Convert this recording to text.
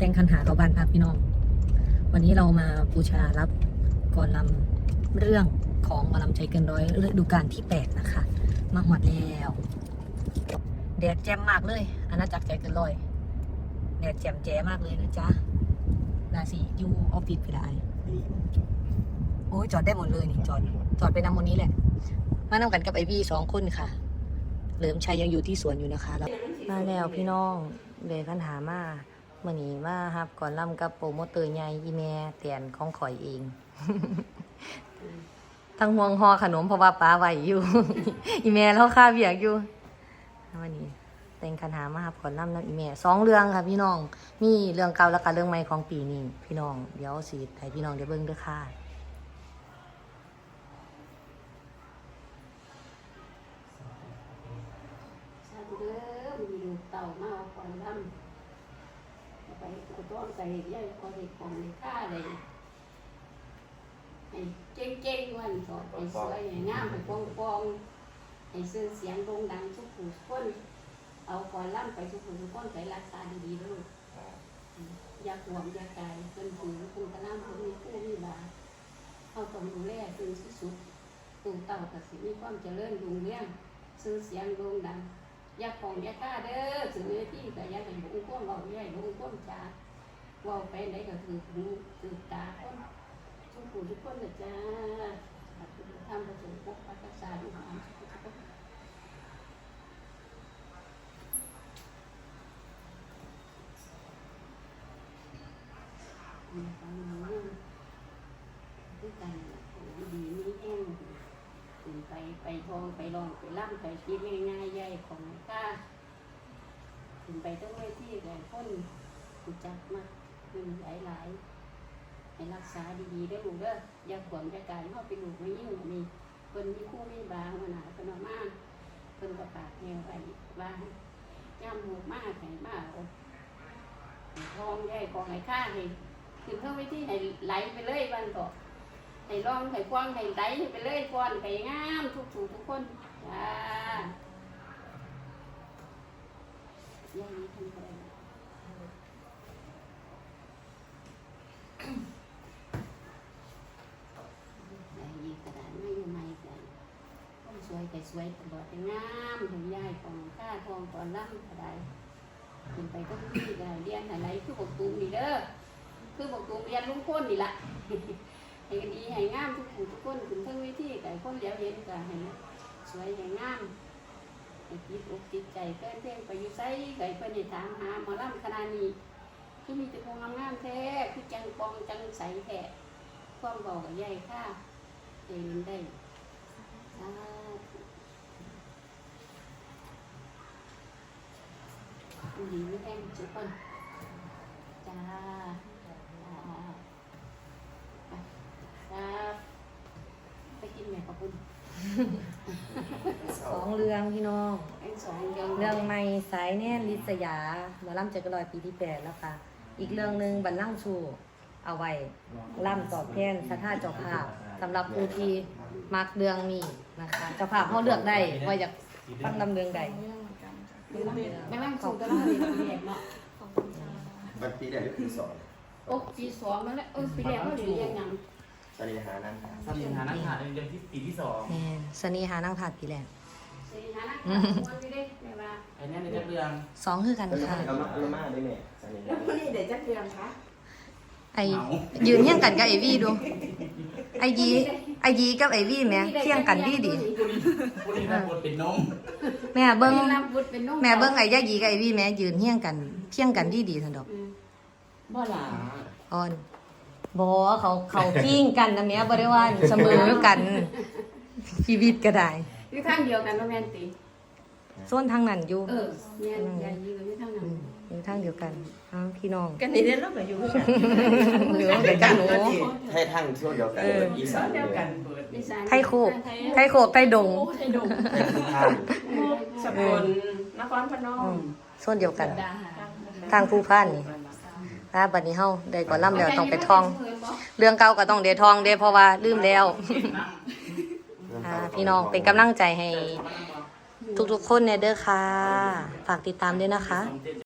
แต่งคันหาเขาบ้านพักพี่น้อง วันนี้เรามาบูชารับก่อนลำเรื่องของมาลำใจเกินร้อยฤดูกาลที่แปดนะคะ มาหมดแล้วแดดแจ่มมากเลยอาณาจักรใจเกินร้อยแดดแจ่มแจ๋มากเลยนะจ๊ะนาสีอยู่ออฟฟิศพี่ได้โอ้ยจอดได้หมดเลยนี่จอด จอดไปนำวันนี้แหละ มานำกันกับไอพี่สองคนค่ะเหลิมชัยยังอยู่ที่สวนอยู่นะคะแล้วมาแล้วพี่น้องเดคันหามา มื่อนี้มาครับก่อนล่ำกับโปรโมเตอร์ใหญ่อีแม่เตียนของข่อยเอง ทั้งห่วงห่อขนมเพราะว่าป้าไหวอยู่ อีแม่เราค่าเบียกอยู่วันนี้แต่งคันหามาครับก่อนล่ำน้ำอีแม่สองเรื่องค่ะพี่น้อง มีเรื่องเก่าแล้วก็เรื่องใหม่ของปีนี้พี่น้องเดี๋ยวสิให้พี่น้องได้เบิ่งด้วยค่ะชาติเด้อมีลูกเต่ามาก่อนล่ำ ไปกูต้องใส่ย่อยพอได้ของได้ค่าเลยให้เจ๊งๆวันสอบให้สวยให้งามให้ปองปองๆให้ซื้อเสียงโด่งดังทุกผู้ทุกคน เอาก่อนล่ำไปทุกผู้ทุกคนไปรักษาดีๆด้วยอย่าหวงอย่าไกลเพิ่นถือคุณกระน้ำเพิ่นมีผู้มีบาเขาต้องดูแลเพิ่นสุดๆตูเต่าก็สิมีความเจริญรุ่งเรืองซื้อเสียงโด่งดัง ยาของยาฆ่าเด้อสื่อเวทีก็อย่าให้บุ้งก้นเราอย่าให้บุ้งก้นจ้าว่าไปไหนก็คือหูถือตาคนทุกผู้ทุกคนนะจ้าทำประสงค์พบปักษาดูหามสุขภาพอืมฟังมาเนี่ยด้วยกันโอ้ดีมีแห้ง ขึ้นไปไป ทองไปลองไปล่ำไปคิดง่ายๆใหญ่ของข้าขึ้นไปต้องเวทีแต่คนกูจักมากขึ้นหลายๆให้รักษาดีๆได้ลูกเด้ออย่าขวมอย่ากายเขาไปลูกไม่ยิ่งกว่านี้เพิ่นมีคู่มีบางมาหนาเพิ่นอมาเพิ่นก็ปากแนวไปว่าย่ำหูมากให้มากอาให้ทองใหญ่ของให้ข้าให้ขึ้นเท่าเวทีให้ไหลไปเลยวันต่อ ให้ร้องให้กว้างให้ไหลไปเลยก่อนให้งามทุกผู้ทุกคนจ้าย่างนี้ทำไปไอ้ยีกระดาษไม่ยังไม่กันต้องสวยแต่สวยตลอดให้งามถึงยายของข้าทองก่อนล่ำกระไดขึ้นไปต้องที่กระเรียนอะไรคือบอกตูมนี่เด้อคือบอกตูมเรียนลุงพ้นนี่ละ ให้ดีให้งามทุกผู้ทุกคนถึงทั้งวิธีไก่คนเดียวเห็นก็ให้สวยให้งามให้ติดอกติดใจเพื่อนเพื่อนไปอยู่ไสไก่เพื่อนให้ถามหาหมอลำคณะนี้คือมีแต่พวงงามแท้คือจังปองจังใสแท้ความบอกกับใหญ่ค่ะเห็นได้ดีไม่แห้งทุกคนจ้าจ้า ครับไปกินแม่ขอบคุณ สองเรื่องพี่น้องไอ้สองเรื่องเรื่องไม่สายแน่นลิศยาหมอล่ำเจดกระลอยปีที่แปดแล้วค่ะ อีกเรื่องหนึ่งบันล่างชู เอาไว้ล่ำตอบแทนสถาเจ้าภาพสำหรับผู้ที่มักเรื่องนี้นะคะเจ้าภาพเขาเลือกได้ว่าอยากฟังนำเรื่องใดไม่ว่างสูงก็ต้องเรียนเรียนเนาะวันปีแรกหรือปีสองโอ้ปีสองมาแล้วเออปีแรกก็เรียนยัง สรีหานั้นสามีหานักหาในเดือนที่ปีที่สองแม่นสนีหานั่งถาดปีแรกสี่หานะวันนี้ได้แม่ว่าไอ้เนี่ยในเรื่องสองคือกันแล้วค่ะเอามาเอามาได้ไหมสรีหานี่เดี๋ยวจะเรียนคะไอยืนเที่ยงกันกับไอวี่ดู ไอยีไอยีกับไอวี่แหม่เที่ยงกันดีดีผู้นี้ได้บทเป็นนมแม่เบิ้งรับบุตรเป็นน้องแม่เบิ้งไอยายีกับไอวี่แม่ยืนเที่ยงกันเที่ยงกันดีดีทันดอกบ่หลาอ่อน บอเขาเขาพิงกันนะแม่บ่ได้ว่าเสมอกันชีวิตก็ได้อยู่ข้างเดียวกันว่าแม่นตีส่วนทางนั้นอยู่เออแม่นยายยืนอยู่ข้างนั้นมอยู่ทางเดียวกันอ้าวพี่น้องกันนี่เรียนแล้วก็อยู่ด้วยกันหรือว่าเป็นกันหนูให้ทั้งช่วงเดียวกันอีสานเดีเดียยววกักันนเปิดอีสานไทยโคกไทยโคกไทยดงให้ดงให้ทุกท่านสกลนครพนอืมมส่วนเดียวกันดาหาทางผู้พานนี่ ถ้าบัดนี้เฮาได้ก่อนล่ำแล้วต้องไปท่อง เรื่องเก่าก็ต้องเดทองเดเพราะว่าลืมแล้วอ่าพี่น้องเป็นกำลังใจให้ทุกๆคนเนี่ยเด้อค่ะ ฝากติดตามด้วยนะคะสองเจ็ด